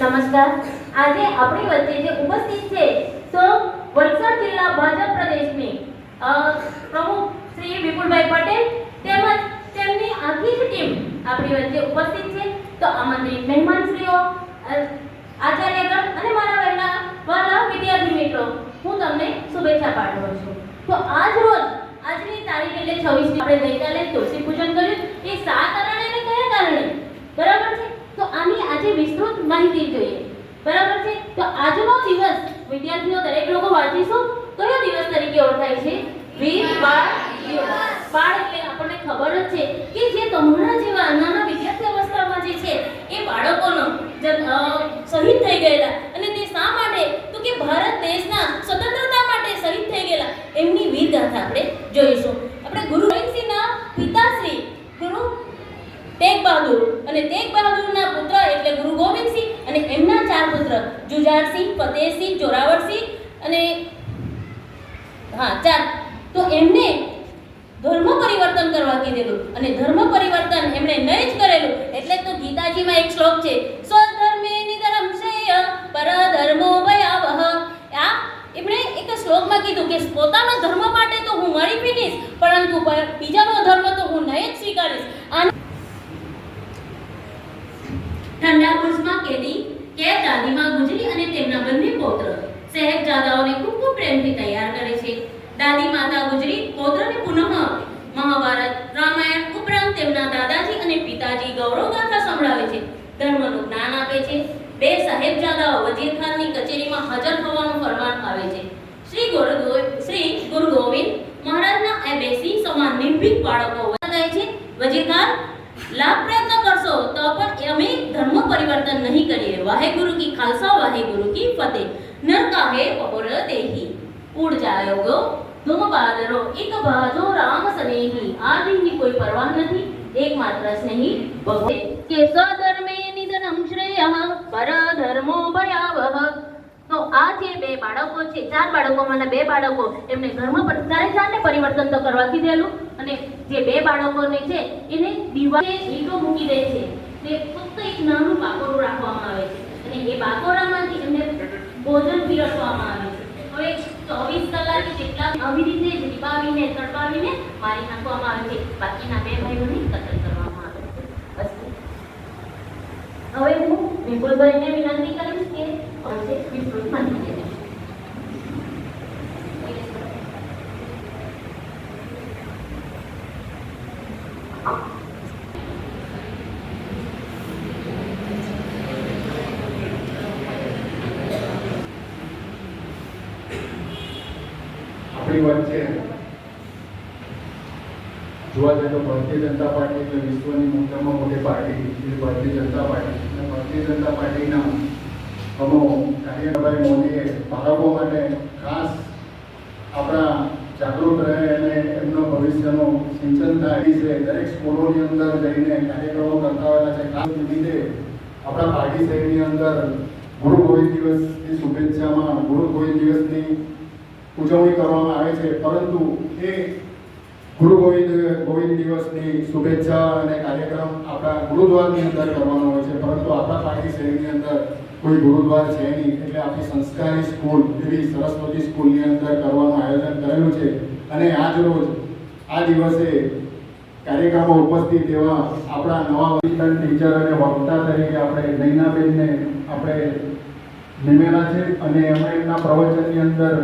નમસ્કાર. આજે આપણી વચ્ચે જે ઉપસ્થિત છે, તો વલસાડ જિલ્લા ભાજપ પ્રદેશની પ્રમુખ શ્રી વિપુલભાઈ પટેલ તેમજ તેમની આખી જ ટીમ આપણી વચ્ચે ઉપસ્થિત છે. તો આમંત્રિત મહેમાનશ્રીઓ શ્રીઓ આચાર્યગણ અને મારા વહેલા વાલા વિદ્યાર્થી મિત્રો હું તમને શુભેચ્છા પાઠવું છું. તો આજ રોજ, આજની તારીખ એટલે 26 આપણે ગઈકાલે તુલસી પૂજન કર્યું એ શા કારણે અને કયા કારણે બરાબર છે તો આની આજે વિસ્તૃત માહિતી જોઈએ બરાબર છે તો આજનો દિવસ વિદ્યાર્થીઓ દરેક લોકો વાંચીશું કયો દિવસ તરીકે ઓળખાય છે વીર બાળ દિવસ બાળ એટલે આપણને ખબર જ છે કે જે તમારા જેવા નાના વિદ્યાર્થી અવસ્થામાં જે છે એ બાળકોનો જન- અ, શહીદ થઈ ગયેલા અને તે શા માટે તો કે ભારત દેશના સ્વતંત્રતા માટે શહીદ થઈ ગયેલા એમની વીરગાથા આપણે જોઈશું આપણે ગુરુ ગોવિંદસિંહના પિતાશ્રી ગુરુ તેગ બહાદુર અને તેગ બહાદુરના પુત્ર એટલે ગુરુ ગોવિંદસિંહ અને એમના ચાર પુત્ર જુજારસિંહ ફતેહસિંહ જોરાવરસિંહ અને હા, ચાર. તો એમને ધર્મ પરિવર્તન કરવા કીધેલું અને ધર્મ પરિવર્તન એમણે નહીં જ કરેલું એટલે તો ગીતાજીમાં એક શ્લોક છે સ્વધર્મે નિધરમ શ્રેય, પરધર્મો ભયાવહ. આ એમણે એક શ્લોકમાં કીધું કે પોતાનો ધર્મ માટે તો હું મરી પીટીશ પરંતુ બીજાનો ધર્મ તો હું નહીં જ સ્વીકારીશ. ઠંડા બુર્જમાં કેદી કેદ દાદીમાં ગુજરી અને તેમના બંને પૌત્ર. સહેબજાદાઓને ખૂબ ખૂબ પ્રેમથી તૈયાર કરે છે. દાદી માતા ગુજરી પૌત્રને પુનઃ મહાભારત, રામાયણ ઉપરાંત તેમના દાદાજી અને પિતાજી ગૌરવ ગાથા સંભળાવે છે. ધર્મનું જ્ઞાન આપે છે. બે સાહેબજાદાઓ વજીર ખાનની કચેરીમાં હાજર થવાનું ફરમાન આવે છે શ્રી ગુરુ ગો- શ્રી ગુરુ ગોવિંદ મહારાજના આ બેસી સમાન નિર્ભીક બાળકો થાય છે વજીર ખાન લાખ પ્રયત્ન કરશો તો પણ અમે ધર્મ પરિવર્તન નહીં કરીએ વાહેગુરુ કી ખાલસા વાહેગુરુ કી ફતેહ નર કાહે પહોર દેહી ઉડ જાયોગો તુમ બાદરો એક બાજો રામ સ્નેહી આ દિનની કોઈ પરવાહ નથી એકમાત્ર સ્નેહી ભગવાન કે સ્વધર્મે નિધનમ શ્રેયઃ પરધર્મો ભયાવહ તો આ જે બે બાળકો છે, ચાર બાળકોમાંના બે બાળકો એમને ઘરમાં પણ ચારે ચારને પરિવર્તન તો કરવા કીધેલું. અને જે બે બાળકોને છે, એને દિવાલે ઈંટો મૂકી દે છે. તે ફક્ત એક નાનું બાકોરું રાખવામાં આવે છે. અને એ બાકોરામાંથી એમને ભોજન પીરસવામાં આવે છે. હવે ચોવીસ કલાક જેટલા આવી રીતે જ લીપાવીને તડપાવીને મારી નાખવામાં આવે છે. બાકીના બે ભાઈઓને કતલ કરવામાં આવે છે. હવે હું વિપુલભાઈને વિનંતી કરીશ આપણી વચ્ચે જોવા જઈએ તો ભારતીય જનતા પાર્ટી એટલે વિશ્વની મોટામાં મોટી પાર્ટી ભારતીય જનતા પાર્ટી અને ભારતીય જનતા પાર્ટીના અમો કાર્યભાઈ મોદીએ બાળકો માટે ખાસ આપણા જાગૃત રહે અને એમનો ભવિષ્યનું સિંચન થાય. છે દરેક સ્કૂલોની અંદર જઈને કાર્યક્રમો કરતા હોય છે. ખાસ લીધે આપણા પાર્ટી શહેરની અંદર ગુરુ ગોવિંદ દિવસની શુભેચ્છામાં ગુરુ ગોવિંદ દિવસની ઉજવણી કરવામાં આવે છે. પરંતુ એ ગુરુ ગોવિંદ ગોવિંદ દિવસની શુભેચ્છા અને કાર્યક્રમ આપણા ગુરુદ્વારની અંદર કરવાનો હોય છે. પરંતુ આપણા પાર્ટી શહેરની અંદર કોઈ ગુરુદ્વાર છે નહીં. એટલે આપણી સંસ્કારી સ્કૂલ, એવી સરસ્વતી સ્કૂલની અંદર કરવાનું આયોજન કરેલું છે. અને આજ રોજ, આ દિવસે કાર્યક્રમમાં ઉપસ્થિત એવા આપણા નવા વિજ્ઞાન ટીચર અને વક્તા તરીકે આપણે નૈનાબેનને આપણે નિમેલા છે અને એમણે એમના પ્રવચનની અંદર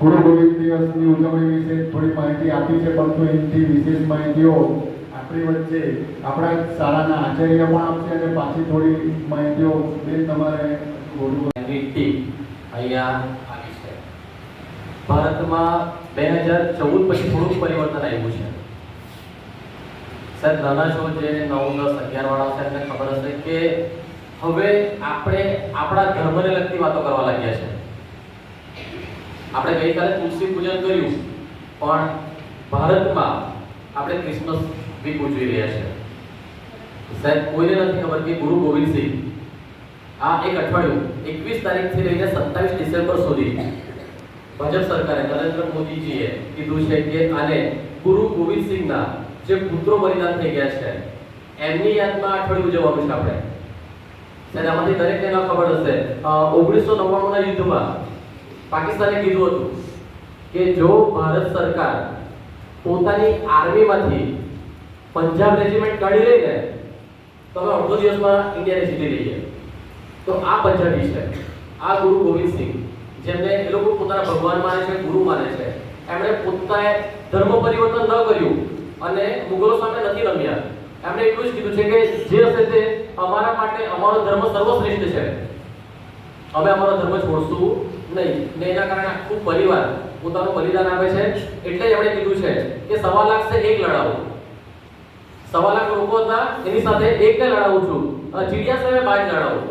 ગુરુ ગોવિંદ દિવસની ઉજવણી વિશે થોડી માહિતી આપી છે, પરંતુ એનાથી વિશેષ માહિતીઓ આપણી વચ્ચે આપણા શાળાના આચાર્ય પણ આપશે અને પાછી થોડી માહિતીઓ બેન તમારે ભારતમાં બે હજાર ચૌદ પછી થોડુંક પરિવર્તન આવ્યું છે. સાહેબ, નાના છો જે નવ, દસ, અગિયાર વાળા છે, એમને ખબર હશે કે હવે આપણે આપણા ધર્મને લગતી વાતો કરવા લાગ્યા છે. આપણે ગઈકાલે તુલસી પૂજન કર્યું, પણ ભારતમાં આપણે ક્રિસમસ વીક ઉજવી રહ્યા છે સાહેબ કોઈને નથી ખબર કે ગુરુ ગોવિંદસિંહ આ એક અઠવાડિયું એકવીસ તારીખથી લઈને સત્તાવીસ ડિસેમ્બર સુધી ભાજપ સરકારે નરેન્દ્ર મોદીજીએ કીધું છે કે આને ગુરુ ગોવિંદસિંહના જે પુત્રો બલિદાન થઈ ગયા છે એમની યાદમાં અઠવાડિયું ઉજવવાનું છે આપણે અને આમાંથી દરેકને ન ખબર હશે ઓગણીસો નવ્વાણુંના યુદ્ધમાં પાકિસ્તાને કીધું હતું કે જો ભારત સરકાર પોતાની આર્મીમાંથી પંજાબ રેજિમેન્ટ કાઢી લઈને તો અમે અડધો દિવસમાં ઇન્ડિયાને જીતી લઈએ તો આ પંજાબી છે. આ ગુરુ ગોવિંદસિંહ જેમને એ લોકો પોતાના ભગવાન માને છે, ગુરુ માને છે. એમણે પોતાએ ધર્મ પરિવર્તન ન કર્યું અને મુગલો સામે નથી રમ્યા. એમણે એટલું જ કીધું છે કે જે હશે તે અમારા માટે અમારો ધર્મ સર્વશ્રેષ્ઠ છે. અમે અમારો ધર્મ છોડશું નહીં. ને એના કારણે આખું પરિવાર પોતાનું બલિદાન આપે છે. એટલે એમણે કીધું છે કે સવા લાખ છે એક લડાવો. સવા લાખ લોકો હતા એની સાથે એકને લડાવું છું. ચીડિયા સામે પાંચ લડાવું.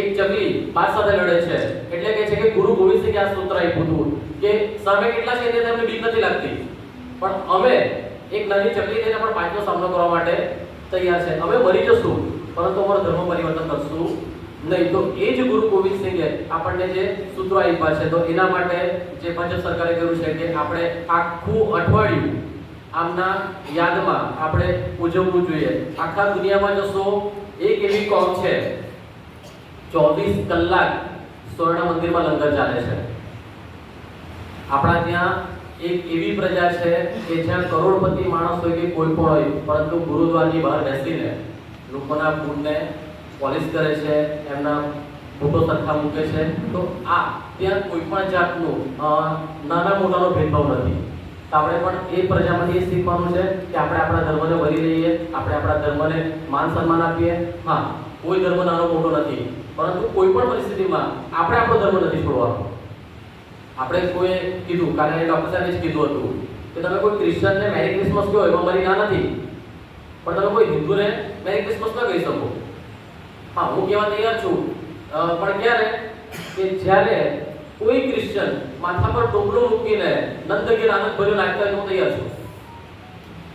એક ચકલી પાંચ સાથે લડે છે. એટલે કે છે કે ગુરુ ગોવિંદ સિંહ આ સૂત્ર આપ્યું હતું કે સામે કેટલા છે તે તેમને બીક નથી લાગતી. પણ અમે એક નાની ચકલી થઈને પણ પાંચનો સામનો કરવા માટે તૈયાર છે. અમે મરી જશું, પરંતુ અમારો ધર્મ પરિવર્તન કરશું નહીં. તો એ જ ગુરુ ગોવિંદ સિંહે આપણને જે સૂત્રો આપ્યા છે, તો એના માટે જે ભાજપ સરકારે કર્યું છે કે આપણે આખું અઠવાડિયું આમના યાદમાં આપણે ઉજવવું જોઈએ. આખા દુનિયામાં જશો, એક એવી કોમ છે? ચોવીસ કલાક સ્વર્ણ મંદિરમાં લંગર ચાલે છે. આપણા ત્યાં એક એવી પ્રજા છે કે જ્યાં કરોડપતિ માણસ હોય કે કોઈ પણ હોય, પરંતુ ગુરુદ્વારની બહાર બેસીને લોકોના ફૂડને પોલિશ કરે છે, એમના ફોટો સરખા મૂકે છે. તો આ ત્યાં કોઈ પણ જાતનું નાના મોટાનો ભેદભાવ નથી. તો આપણે પણ એ પ્રજામાંથી એ શીખવાનું છે કે આપણે આપણા ધર્મને વરી લઈએ, આપણે આપણા ધર્મને માન સન્માન આપીએ. હા, કોઈ ધર્મ નાનો મોટો નથી, પરંતુ કોઈ પણ પરિસ્થિતિમાં આપણે આપણો ધર્મ નથી છોડવાનો. આપણે કોઈ કીધું કારણ ડોક્ટર સાહેબે જ કીધું હતું કે તમે કોઈ ક્રિશ્ચનને મેરી ક્રિસમસ કહો, એમાં મારી ના નથી. પણ તમે કોઈ હિન્દુને મેરી ક્રિસમસ ન કહી શકો. હા, હું કહેવા તૈયાર છું. પણ ક્યારે કે જ્યારે કોઈ ક્રિશ્ચન માથા પર મૂકીને નંદગીર આનંદ ભર્યો નાખતા હું તૈયાર છું.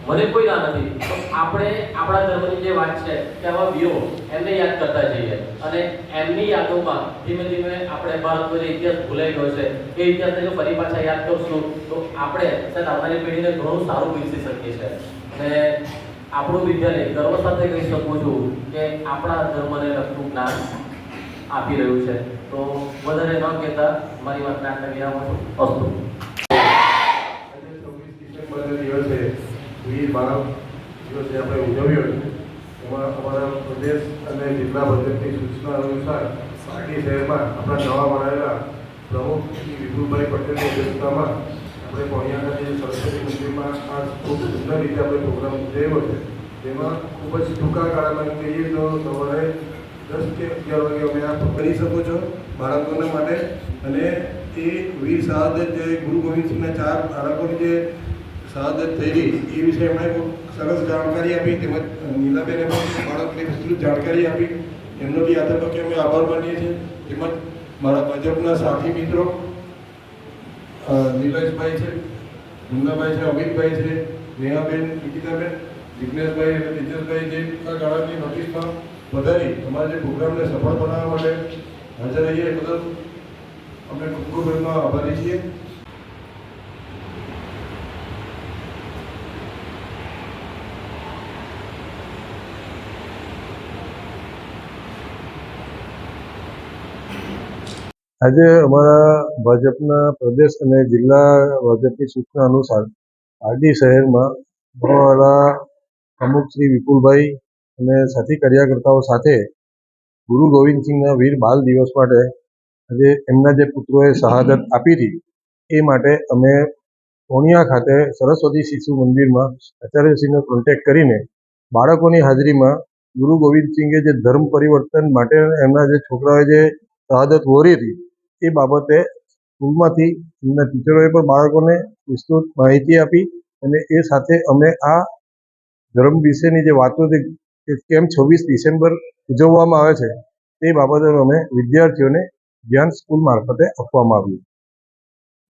મને કોઈ ના નથી. આપણે, આપણા ધર્મની જે વાત છે કે આવા વીરો એમને યાદ કરતા જઈએ. અને એમની યાદોમાં ધીમે ધીમે આપણે ભારતનો જે ઇતિહાસ ભૂલાઈ ગયો છે. એ ઇતિહાસને જો ફરી પાછા યાદ કરશું, તો આપણે સાહેબ આવનારી પેઢીને ઘણું સારું વિકસી શકીએ છીએ. અને આપણું વિદ્યાલય ગર્વ સાથે કહી શકું છું કે આપણા ધર્મને લગતું જ્ઞાન આપી રહ્યું છે. તો વધારે ન કહેતા મારી વાતને આટલે વિરામ આપું અસ્તુ આજે છવ્વીસ ડિસેમ્બરના દિવસે વીર બાળક દિવસે આપણે ઉજવ્યો છે એમાં અમારા પ્રદેશ અને જિલ્લા ભાજપની સૂચના અનુસાર પાર્ટી શહેરમાં આપણા નવા મળેલા પ્રમુખ શ્રી વિપુલભાઈ પટેલની અધ્યક્ષતામાં આપણે પોણિયા ખાતે સરસ્વતી મંદિરમાં આ ખૂબ સુંદર રીતે આપણે પ્રોગ્રામ ઉજવ્યો છે. તેમાં ખૂબ જ ટૂંકા ગાળામાં એમ કહીએ તો સવારે દસ કે અગિયાર વાગે અમે આ કરી શકો છો બાળકોના માટે. અને એ વીર શહાદત જે ગુરુ ગોવિંદસિંહના ચાર બાળકોની જે શહાદત થયેલી, એ વિશે એમણે સરસ જાણકારી આપી. તેમજ નીલાબેને પણ બાળકને વિસ્તૃત જાણકારી આપી. એમનો બી આ તબક્કે અમે આભાર માનીએ છીએ. તેમજ મારા ભાજપના સાથી મિત્રો નીલેશભાઈ છે, મુન્નાભાઈ છે, અમિતભાઈ છે, નેહાબેન, નિકિતાબેન જિજ્ઞેશભાઈ અને તેજસભાઈ જે ગાળાની નોટિસમાં વધારી અમારા જે પ્રોગ્રામને સફળ બનાવવા માટે હાજર રહીએ બદલ અમે ખૂબ આભારી છીએ. આજે અમારા ભાજપના પ્રદેશ અને જિલ્લા ભાજપની સૂચના અનુસાર આરડી શહેરમાં અમારા પ્રમુખ શ્રી વિપુલભાઈ અને સાથી કાર્યકર્તાઓ સાથે ગુરુ ગોવિંદસિંહના વીર બાલ દિવસ માટે આજે એમના જે પુત્રોએ શહાદત આપી હતી, એ માટે અમે કોણિયા ખાતે સરસ્વતી શિશુ મંદિરમાં આચાર્યશ્રીનો કોન્ટેક્ટ કરીને બાળકોની હાજરીમાં ગુરુ ગોવિંદસિંહે જે ધર્મ પરિવર્તન માટે એમના જે છોકરાઓએ જે શહાદત વહોરી હતી, એ બાબતે સ્કૂલમાંથી એમના ટીચરોએ પણ બાળકોને વિસ્તૃત માહિતી આપી અને એ સાથે અમે આ ધર્મ વિશેની જે વાતો છે કે કેમ છવ્વીસ ડિસેમ્બર ઉજવવામાં આવે છે તે બાબતોનું અમે વિદ્યાર્થીઓને જ્ઞાન સ્કૂલ મારફતે આપવામાં આવ્યું.